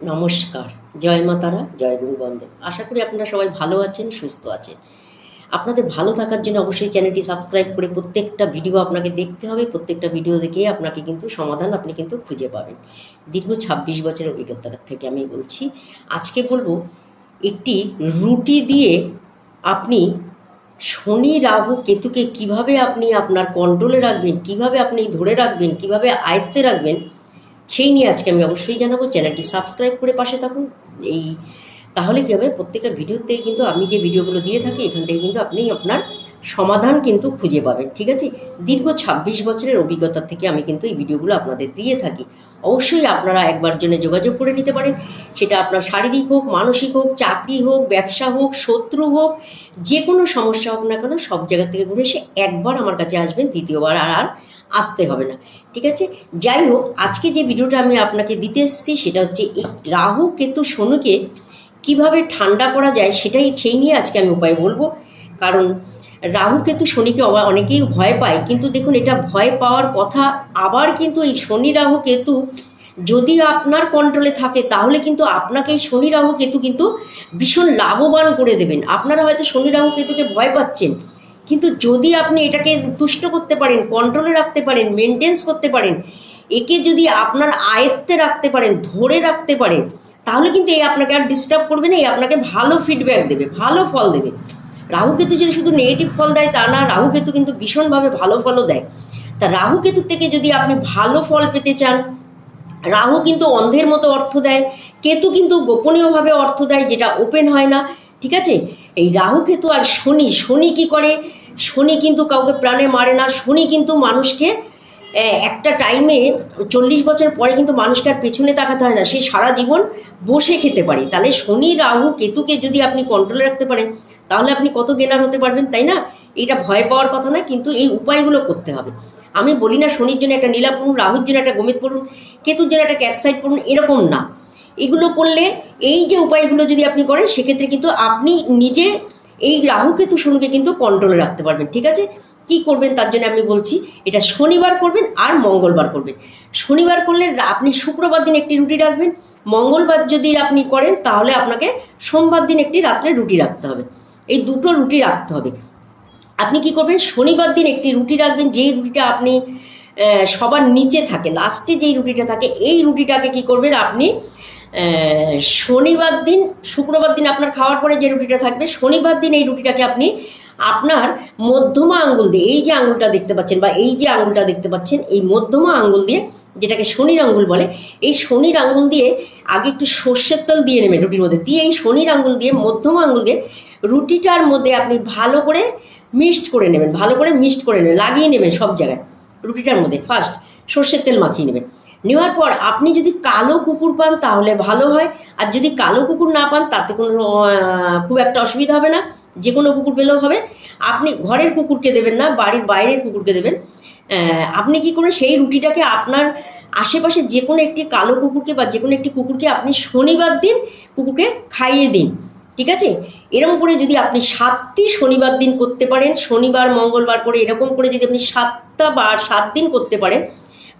নমস্কার। জয় মা তারা, জয় গুরু আশা করি আপনারা সবাই ভালো আছেন, সুস্থ আছেন। আপনাদের ভালো থাকার জন্য অবশ্যই চ্যানেলটি সাবস্ক্রাইব করে প্রত্যেকটা ভিডিও আপনাকে দেখতে হবে। প্রত্যেকটা ভিডিও দেখে আপনাকে কিন্তু সমাধান আপনি কিন্তু খুঁজে পাবেন। দীর্ঘ ছাব্বিশ বছরের অভিজ্ঞতার থেকে আমি বলছি, আজকে বলব একটি রুটি দিয়ে আপনি শনি রাহু কেতুকে কীভাবে আপনি আপনার কন্ট্রোলে রাখবেন, কীভাবে আপনি ধরে রাখবেন, কীভাবে আয়ত্তে রাখবেন সেই নিয়ে আজকে আমি অবশ্যই জানাব। চ্যানেলটি সাবস্ক্রাইব করে পাশে থাকুন। এই তাহলে কী হবে? প্রত্যেকটা ভিডিওতে কিন্তু আমি যে ভিডিওগুলো দিয়ে থাকি, এখান থেকে কিন্তু আপনি আপনার সমাধান কিন্তু খুঁজে পাবেন, ঠিক আছে? দীর্ঘ ছাব্বিশ বছরের অভিজ্ঞতা থেকে আমি কিন্তু এই ভিডিওগুলো আপনাদের দিয়ে থাকি। অবশ্যই আপনারা একবার জন্য যোগাযোগ করে নিতে পারেন। সেটা আপনার শারীরিক হোক, মানসিক হোক, চাকরি হোক, ব্যবসা হোক, শত্রু হোক, যে কোনো সমস্যা হোক না কেন সব জায়গা থেকে ঘুরে এসে একবার আমার কাছে আসবেন, দ্বিতীয়বার আর আর আসতে হবে না। ঠিক আছে? যাই হোক আজকে যে ভিডিওটা আমি আপনাকে দিতে এসেছি সেটা হচ্ছে এই রাহু কেতু শনুকে কীভাবে ঠান্ডা করা যায় সেটাই সেই নিয়ে আজকে আমি উপায় বলব। কারণ রাহু কেতু শনিকে অনেকেই ভয় পায়। কিন্তু দেখুন, এটা ভয় পাওয়ার কথা আবার কিন্তু এই শনি রাহু কেতু যদি আপনার কন্ট্রোলে থাকে, তাহলে কিন্তু আপনাকে এই শনি রাহু কেতু কিন্তু ভীষণ লাভবান করে দেবেন। আপনারা হয়তো শনি রাহু কেতুকে ভয় পাচ্ছেন। কিন্তু যদি আপনি এটাকে তুষ্ট করতে পারেন কন্ট্রোলে রাখতে পারেন মেনটেন্স করতে পারেন, একে যদি আপনার আয়ত্তে রাখতে পারেন, ধরে রাখতে পারেন, তাহলে কিন্তু এই আপনাকে আর ডিস্টার্ব করবে না এই আপনাকে ভালো ফিডব্যাক দেবে, ভালো ফল দেবে। রাহু কেতু যদি শুধু নেগেটিভ ফল দেয়, তা না, রাহু কেতু কিন্তু ভীষণভাবে ভালো ফলও দেয়। তা রাহু কেতু থেকে যদি আপনি ভালো ফল পেতে চান, রাহু কিন্তু অন্ধের মতো অর্থ দেয়, কেতু কিন্তু গোপনীয়ভাবে অর্থ দেয়, যেটা ওপেন হয় না, ঠিক আছে? এই রাহু কেতু আর শনি শনি কি করে? শনি কিন্তু কাউকে প্রাণে মারে না, শনি কিন্তু মানুষকে একটা টাইমে চল্লিশ বছর পরে কিন্তু মানুষকে আর পেছনে তাকাতে হয় না, সে সারা জীবন বসে খেতে পারে। তাহলে শনি, রাহু, কেতুকে যদি আপনি কন্ট্রোলে রাখতে পারেন, তাহলে আপনি কত গেনার হতে পারবেন, তাই না? এটা ভয় পাওয়ার কথা না, কিন্তু এই উপায়গুলো করতে হবে। আমি বলি না শনির জন্য একটা নীলা পড়ুন, রাহুর জন্য একটা গমিত পড়ুন, কেতুর জন্য একটা ক্যাটসাইড পড়ুন, এরকম না। এগুলো করলে এই যে উপায়গুলো যদি আপনি করেন, সেক্ষেত্রে কিন্তু আপনি নিজে এই রাহু কেতু শনিকে কিন্তু কন্ট্রোলে রাখতে পারবেন, ঠিক আছে? কি করবেন তার জন্য আমি বলছি, এটা শনিবার করবেন আর মঙ্গলবার করবেন। শনিবার করলে আপনি শুক্রবার দিন একটি রুটি রাখবেন, মঙ্গলবার যদি আপনি করেন তাহলে আপনাকে সোমবার দিন একটি রাত্রে রুটি রাখতে হবে। এই দুটো রুটি রাখতে হবে। আপনি কি করবেন, শনিবার দিন একটি রুটি রাখবেন, যেই রুটিটা আপনি সবার নিচে থাকে লাস্টে যেই রুটিটা থাকে, এই রুটিটাকে কি করবেন আপনি শনিবার দিন, শুক্রবার দিন আপনার খাওয়ার পরে যে রুটিটা থাকবে, শনিবার দিন এই রুটিটাকে আপনি আপনার মধ্যমা আঙ্গুল দিয়ে, এই যে আঙ্গুলটা দেখতে পাচ্ছেন বা এই যে আঙ্গুলটা দেখতে পাচ্ছেন, এই মধ্যমা আঙ্গুল দিয়ে যেটাকে শনির আঙ্গুল বলে, এই শনির আঙ্গুল দিয়ে আগে একটু সর্ষের তেল দিয়ে নেবেন রুটির মধ্যে। দিয়ে এই শনির আঙ্গুল দিয়ে, মধ্যমা আঙ্গুল দিয়ে রুটিটার মধ্যে আপনি ভালো করে মিক্সড করে নেবেন, ভালো করে মিক্সড করে নেবেন, লাগিয়ে নেবেন সব জায়গায় রুটিটার মধ্যে। ফার্স্ট সর্ষের তেল মাখিয়ে নেবেন। নেওয়ার পর আপনি যদি কালো কুকুর পান তাহলে ভালো হয়। আর যদি কালো কুকুর না পান তাতে কোনো খুব একটা অসুবিধা হবে না। যে কোনো কুকুর পেলেও হবে। আপনি ঘরের কুকুরকে দেবেন না, বাড়ির বাইরের কুকুরকে দেবেন। আপনি কি করে সেই রুটিটাকে আপনার আশেপাশে যে কোনো একটি কালো কুকুরকে বা যে কোনো একটি কুকুরকে আপনি শনিবার দিন কুকুরকে খাইয়ে দিন, ঠিক আছে? এরকম করে যদি আপনি সাতটি শনিবার দিন করতে পারেন, শনিবার, মঙ্গলবার করে এরকম করে যদি আপনি সাতটা বা সাত দিন করতে পারেন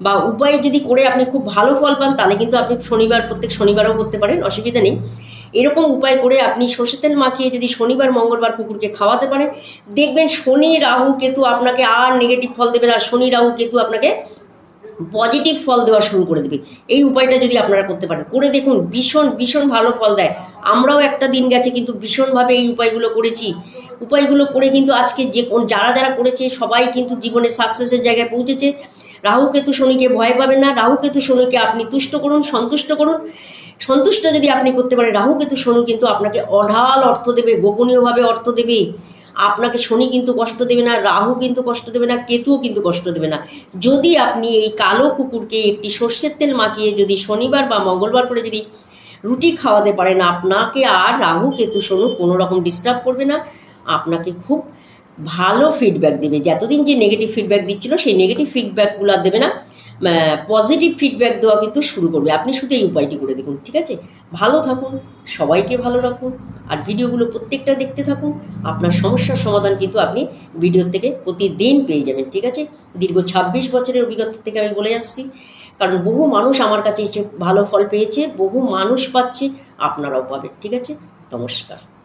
বা উপায় যদি করে আপনি খুব ভালো ফল পান, তাহলে কিন্তু আপনি শনিবার, প্রত্যেক শনিবারও করতে পারেন, অসুবিধা নেই। এরকম উপায় করে আপনি সর্ষে তেল মাখিয়ে যদি শনিবার, মঙ্গলবার কুকুরকে খাওয়াতে পারেন, দেখবেন শনি, রাহু, কেতু আপনাকে আর নেগেটিভ ফল দেবে না শনি, রাহু, কেতু আপনাকে পজিটিভ ফল দেওয়া শুরু করে দেবে। এই উপায়টা যদি আপনারা করতে পারেন, করে দেখুন, ভীষণ ভীষণ ভালো ফল দেয়। আমরাও একটা দিন গেছে কিন্তু ভীষণভাবে এই উপায়গুলো করেছি। উপায়গুলো করে কিন্তু আজকে যে যারা যারা করেছে, সবাই কিন্তু জীবনে সাকসেসের জায়গায় পৌঁছেছে। রাহু কেতু শনিকে ভয় পাবেন না রাহু কেতু শনিকে আপনি তুষ্ট করুন, সন্তুষ্ট করুন। সন্তুষ্ট যদি আপনি করতে পারেন রাহু কেতু শনি কিন্তু আপনাকে অঢাল অর্থ দেবে, গোপনীয়ভাবে অর্থ দেবে। আপনাকে শনি কিন্তু কষ্ট দেবে না, রাহু কিন্তু কষ্ট দেবে না, কেতুও কিন্তু কষ্ট দেবে না। যদি আপনি এই কালো কুকুরকে একটি সর্ষের তেল মাখিয়ে যদি শনিবার বা মঙ্গলবার করে যদি রুটি খাওয়াতে পারেন, আপনাকে আর রাহু, কেতু, শনু কোনো রকম ডিস্টার্ব করবে না। আপনাকে খুব ভালো ফিডব্যাক দেবে। যতদিন যে নেগেটিভ ফিডব্যাক দিচ্ছিল, সেই নেগেটিভ ফিডব্যাকগুলো আর দেবে না। পজিটিভ ফিডব্যাক দেওয়া কিন্তু শুরু করবে। আপনি শুধু এই উপায়টি করে দেখুন, ঠিক আছে? ভালো থাকুন, সবাইকে ভালো রাখুন, আর ভিডিওগুলো প্রত্যেকটা দেখতে থাকুন। আপনার সমস্যার সমাধান কিন্তু আপনি ভিডিও থেকে প্রতিদিন পেয়ে যাবেন, ঠিক আছে? দীর্ঘ ছাব্বিশ বছরের অভিজ্ঞতা থেকে আমি বলে যাচ্ছি। কারণ বহু মানুষ আমার কাছে এসে ভালো ফল পেয়েছে, বহু মানুষ পাচ্ছে, আপনারাও পাবেন, ঠিক আছে? নমস্কার।